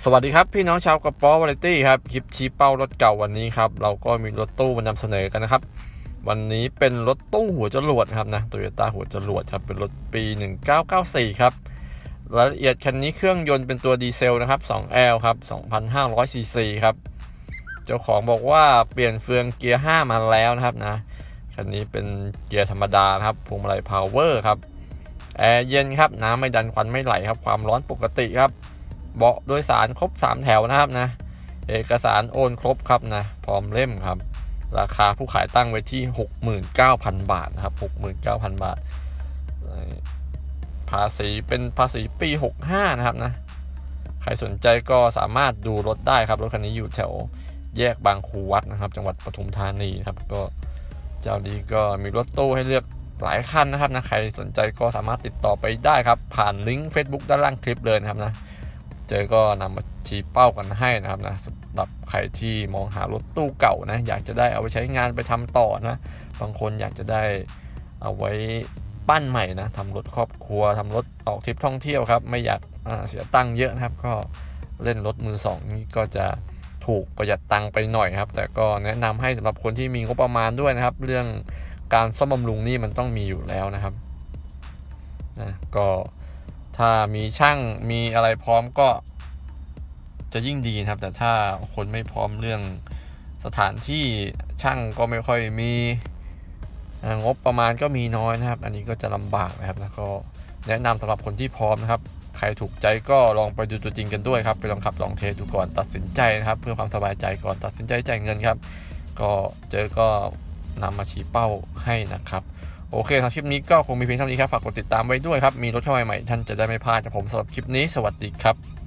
สวัสดีครับ พี่น้องชาวกระป๋อวาไรตี้ครับ คลิปชี้เป้ารถเก่าวันนี้ครับ เราก็มีรถตู้มานำเสนอกันนะครับ วันนี้เป็นรถตู้หัวจรวดครับนะโตโยต้าหัวจรวดครับ เป็นรถปี 1994 ครับ รายละเอียดคันนี้เครื่องยนต์เป็นตัวดีเซลนะครับ 2L ครับ 2,500ซีซีครับ เจ้าของบอกว่าเปลี่ยนเฟืองเกียร์ 5 มาแล้วนะครับนะ คันนี้เป็นเกียร์ธรรมดานะครับพวงมาลัยพาวเวอร์ครับ แอร์เย็นครับ น้ำไม่ดันควันไม่ไหลครับ ความร้อนปกติครับ เบาะโดยสารครบ 3 แถวนะครับนะ เอกสารโอนครบครับนะพร้อมเล่มครับ ราคาผู้ขายตั้งไว้ที่ 69,000 บาทนะครับ 69,000 บาท ภาษีเป็นภาษีปี 65 นะครับนะ ใครสนใจก็สามารถดูรถได้ครับ รถคันนี้อยู่แถวแยกบางคูวัดนะครับ จังหวัดปทุมธานีครับก็เจ้านี้ก็มีรถตู้ให้เลือกหลายคันนะครับนะใครสนใจก็สามารถติดต่อไปได้ครับ ผ่านลิงก์ Facebook ด้านล่างคลิปเลยนะครับนะ เจอก็นำมาชี้เป้ากันให้นะครับนะสำหรับใครที่มองหารถตู้เก่านะอยากจะได้เอาไปใช้งานไปทำต่อนะ บางคนอยากจะได้เอาไว้ปั้นใหม่นะทำรถครอบครัวทำรถออกทริปท่องเที่ยวครับ ไม่อยากเสียตังค์เยอะนะครับ ก็เล่นรถมือสองนี่ก็จะถูกประหยัดตังค์ไปหน่อยครับ แต่ก็แนะนำให้สำหรับคนที่มีงบประมาณด้วยนะครับ เรื่องการซ่อมบำรุงนี่มันต้องมีอยู่แล้วนะครับนะก็ ถ้ามีช่างมีอะไรพร้อมก็จะยิ่งดีนะครับ แต่ถ้าคนไม่พร้อมเรื่องสถานที่ช่างก็ไม่ค่อยมีงบประมาณก็มีน้อยนะครับ อันนี้ก็จะลำบากนะครับ แล้วก็แนะนำสำหรับคนที่พร้อมนะครับ ใครถูกใจก็ลองไปดูตัวจริงกันด้วยครับ ไปลองขับลองเทสดูก่อนตัดสินใจนะครับ เพื่อความสบายใจก่อนตัดสินใจจ่ายเงินครับ ก็เจอก็นำมาชี้เป้าให้นะครับ โอเคสำหรับคลิปนี้ก็คงมีเพียงเท่านี้ครับ ฝากกดติดตามไว้ด้วยครับ มีรถเข้ามาใหม่ๆท่านจะได้ไม่พลาดจากผมสำหรับคลิปนี้ สวัสดีครับ